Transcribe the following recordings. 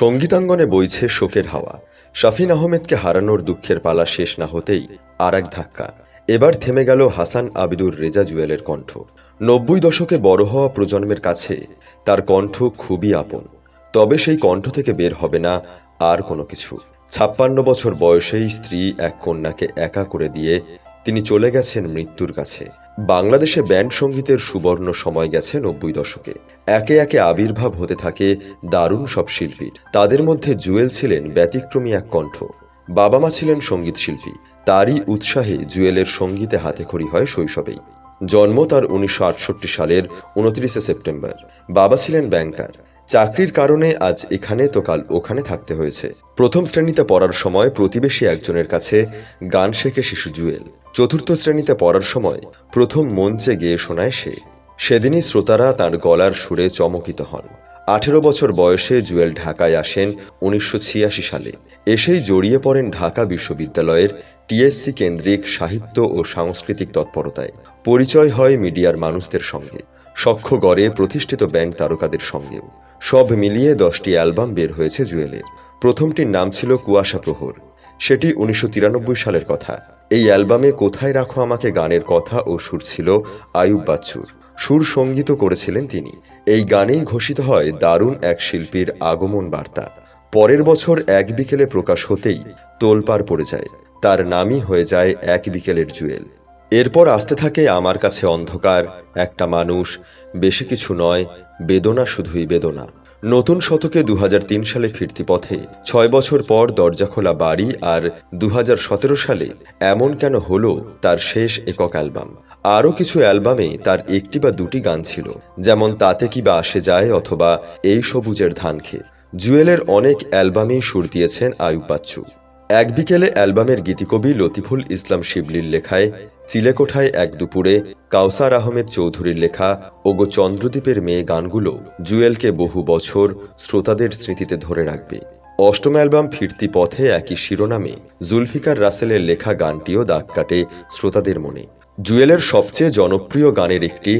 সঙ্গীতাঙ্গনে বইছে শোকের হাওয়া। শাফিন আহমেদকে হারানোর দুঃখের পালা শেষ না হতেই আর এক ধাক্কা। এবার থেমে গেল হাসান আবিদুর রেজা জুয়েলের কণ্ঠ। নব্বই দশকে বড় হওয়া প্রজন্মের কাছে তার কণ্ঠ খুবই আপন। তবে সেই কণ্ঠ থেকে বের হবে না আর কোনো কিছু। ছাপ্পান্ন বছর বয়সেই স্ত্রী এক কন্যাকে একা করে দিয়ে তিনি চলে গেছেন মৃত্যুর কাছে। বাংলাদেশে ব্যান্ড সঙ্গীতের সুবর্ণ সময় গেছে নব্বই দশকে। একে একে আবির্ভাব হতে থাকে দারুণ সব শিল্পীর। তাদের মধ্যে জুয়েল ছিলেন ব্যতিক্রমী এক কণ্ঠ। বাবা মা ছিলেন সংগীত শিল্পী। তারই উৎসাহে জুয়েলের সঙ্গীতে হাতেখড়ি হয় শৈশবেই। জন্ম তার উনিশশো আটষট্টি সালের উনত্রিশে সেপ্টেম্বর। বাবা ছিলেন ব্যাংকার। চাকরির কারণে আজ এখানে তো কাল ওখানে থাকতে হয়েছে। প্রথম শ্রেণীতে পড়ার সময় প্রতিবেশী একজনের কাছে গান শেখে শিশু জুয়েল। চতুর্থ শ্রেণীতে পড়ার সময় প্রথম মঞ্চে গেয়ে শোনায় সে। সেদিনই শ্রোতারা তার গলার সুরে চমকিত হন। আঠেরো বছর বয়সে জুয়েল ঢাকায় আসেন উনিশশো ছিয়াশি সালে। এসেই জড়িয়ে পড়েন ঢাকা বিশ্ববিদ্যালয়ের টিএসসি কেন্দ্রিক সাহিত্য ও সাংস্কৃতিক তৎপরতায়। পরিচয় হয় মিডিয়ার মানুষদের সঙ্গে। সখ্য গড়ে প্রতিষ্ঠিত ব্যান্ড তারকাদের সঙ্গেও। সব মিলিয়ে দশটি অ্যালবাম বের হয়েছে জুয়েলের। প্রথমটির নাম ছিল কুয়াশা প্রহর। সেটি উনিশশো তিরানব্বই সালের কথা। এই অ্যালবামে কোথায় রাখো আমাকে গানের কথা ও সুর ছিল আয়ুব বাচ্চুর। সুর সংগীত করেছিলেন তিনি। এই গানেই ঘোষিত হয় দারুণ এক শিল্পীর আগমন বার্তা। পরের বছর এক বিকেলে প্রকাশ হতেই তোলপাড় পড়ে যায়। তার নামই হয়ে যায় এক বিকেলের জুয়েল। এরপর আসতে থাকে আমার কাছে অন্ধকার, একটা মানুষ, বেশি কিছু নয়, বেদনা শুধুই বেদনা। নতুন শতকে দু হাজার তিন সালে ফিরতি পথে ছয় বছর পর দরজা খোলা বাড়ি আর দুহাজার সতেরো সালে এমন কেন হল তার শেষ একক অ্যালবাম। আরও কিছু অ্যালবামে তার একটি বা দুটি গান ছিল, যেমন তাতে কি বা আসে যায় অথবা এই সবুজের ধান খেয়ে জুয়েলের অনেক অ্যালবামেই সুর দিয়েছেন আয়ুব বাচ্চু। এক বিকেলে অ্যালবামের গীতিকবি লতিফুল ইসলাম শিবলির লেখায় চিলেকোঠায় এক দুপুরে কাউসার আহমেদ চৌধুরীর লেখা ওগো চন্দ্রদ্বীপের মেয়ে গানগুলো জুয়েলকে বহু বছর শ্রোতাদের স্মৃতিতে ধরে রাখবে। অষ্টম অ্যালবাম ফিরতি পথে একই শিরোনামে জুলফিকার রাসেলের লেখা গানটিও দাগ কাটে শ্রোতাদের মনে। জুয়েলের সবচেয়ে জনপ্রিয় গানের একটি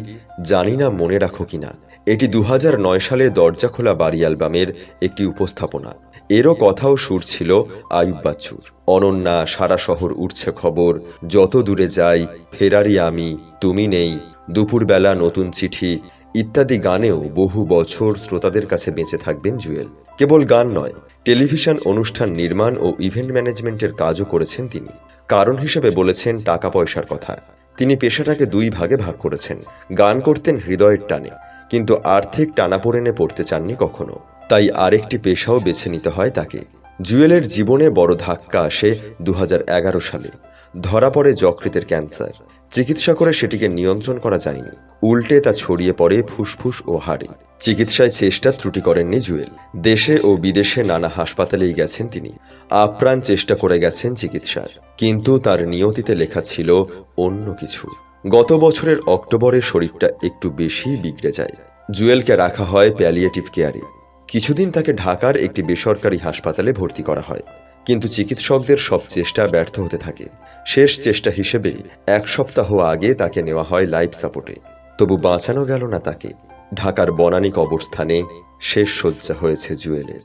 জানি না মনে রাখো কিনা, এটি দু হাজার নয় সালে দরজা খোলা বাড়ি অ্যালবামের একটি উপস্থাপনা। এরও কথাও সুর ছিল আয়ুব বাচ্চুর। অনন্যা, সারা শহর উঠছে খবর, যত দূরে যাই, ফেরারি আমি, তুমি নেই, দুপুরবেলা নতুন চিঠি, ইত্যাদি গানেও বহু বছর শ্রোতাদের কাছে বেঁচে থাকবেন জুয়েল। কেবল গান নয়, টেলিভিশন অনুষ্ঠান নির্মাণ ও ইভেন্ট ম্যানেজমেন্টের কাজও করেছেন তিনি। কারণ হিসেবে বলেছেন টাকা পয়সার কথা। তিনি পেশাটাকে দুই ভাগে ভাগ করেছেন, গান করতেন হৃদয়ের টানে, কিন্তু আর্থিক টানাপোড়েনে পড়তে চাননি কখনো। তাই আরেকটি পেশাও বেছে নিতে হয় তাকে। জুয়েলের জীবনে বড় ধাক্কা আসে দু হাজার এগারো সালে। ধরা পড়ে যকৃতের ক্যান্সার। চিকিৎসা করে সেটিকে নিয়ন্ত্রণ করা যায়নি। উল্টে তা ছড়িয়ে পড়ে ফুসফুস ও হাড়ে। চিকিৎসায় চেষ্টা ত্রুটি করেননি জুয়েল। দেশে ও বিদেশে নানা হাসপাতালেই গেছেন তিনি। আপ্রাণ চেষ্টা করে গেছেন চিকিৎসার। কিন্তু তার নিয়তিতে লেখা ছিল অন্য কিছু। গত বছরের অক্টোবরে শরীরটা একটু বেশি বিগড়ে যায়। জুয়েলকে রাখা হয় প্যালিয়েটিভ কেয়ারে। কিছুদিন তাকে ঢাকার একটি বেসরকারি হাসপাতালে ভর্তি করা হয়। কিন্তু চিকিৎসকদের সব চেষ্টা ব্যর্থ হতে থাকে। শেষ চেষ্টা হিসেবে এক সপ্তাহ আগে তাকে নেওয়া হয় লাইফ সাপোর্টে। তবু বাঁচানো গেল না তাকে। ঢাকার বনানী কবরস্থানে শেষ শয্যা হয়েছে জুয়েলের।